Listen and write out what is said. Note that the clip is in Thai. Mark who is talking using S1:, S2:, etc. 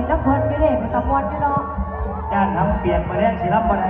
S1: นแล้วเพิ่นก็เด้ไปตะพอนอยู่เนาะ
S2: ย่านน้ำเปลี่ยนมาแรงสิรับบ่ได้